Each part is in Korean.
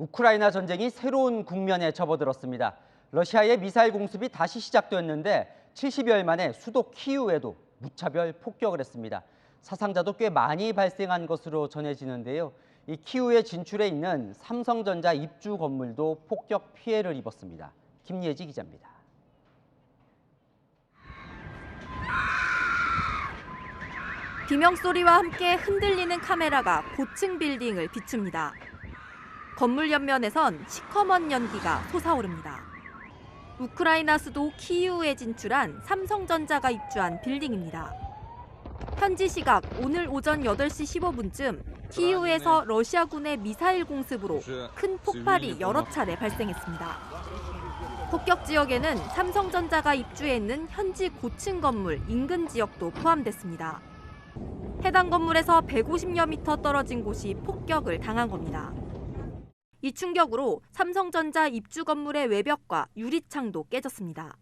우크라이나 전쟁이 새로운 국면에 접어들었습니다. 러시아의 미사일 공습이 다시 시작됐는데 70여일 만에 수도 키우에도 무차별 폭격을 했습니다. 사상자도 꽤 많이 발생한 것으로 전해지는데요. 이 키우에 진출해 있는 삼성전자 입주 건물도 폭격 피해를 입었습니다. 김예지 기자입니다. 비명 소리와 함께 흔들리는 카메라가 고층 빌딩을 비춥니다. 건물 옆면에선 시커먼 연기가 솟아오릅니다. 우크라이나 수도 키이우에 진출한 삼성전자가 입주한 빌딩입니다. 현지 시각 오늘 오전 8시 15분쯤 키이우에서 러시아군의 미사일 공습으로 큰 폭발이 여러 차례 발생했습니다. 폭격 지역에는 삼성전자가 입주해 있는 현지 고층 건물 인근 지역도 포함됐습니다. 해당 건물에서 150여 미터 떨어진 곳이 폭격을 당한 겁니다. 이 충격으로 삼성전자 입주 건물의 외벽과 유리창도 깨졌습니다.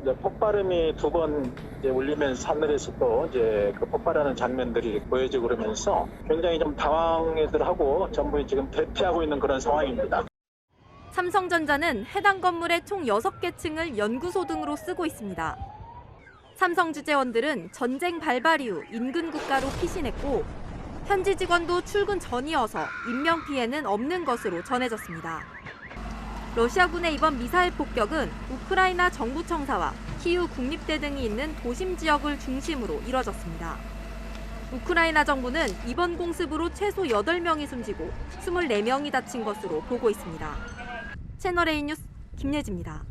이제 폭발음이 두 번 울리면서 하늘에서 또 이제 그 폭발하는 장면들이 보여지고 그러면서 굉장히 좀 당황해들 하고 전부 지금 대피하고 있는 그런 상황입니다. 삼성전자는 해당 건물의 총 6개 층을 연구소 등으로 쓰고 있습니다. 삼성 주재원들은 전쟁 발발 이후 인근 국가로 피신했고 현지 직원도 출근 전이어서 인명 피해는 없는 것으로 전해졌습니다. 러시아군의 이번 미사일 폭격은 우크라이나 정부청사와 키우 국립대 등이 있는 도심 지역을 중심으로 이뤄졌습니다. 우크라이나 정부는 이번 공습으로 최소 8명이 숨지고 24명이 다친 것으로 보고 있습니다. 채널A 뉴스 김예지입니다.